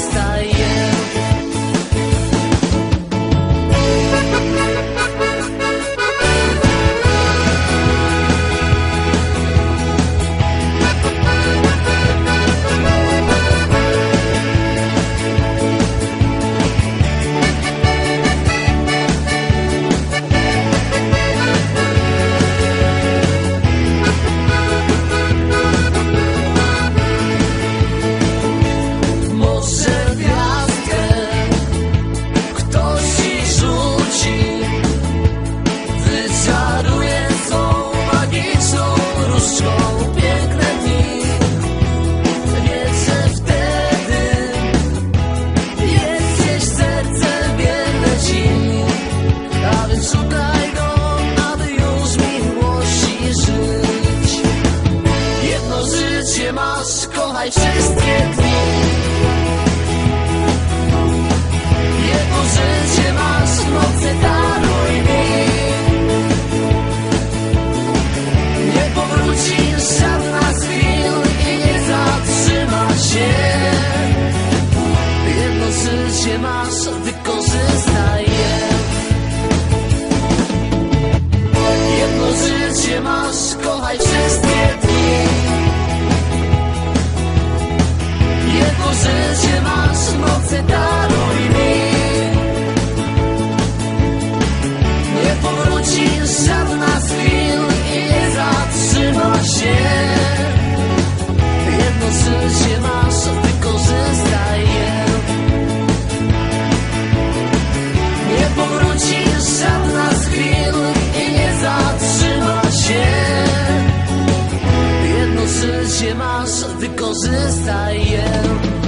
está aí. Kochaj wszystkie masz, wykorzystaj je.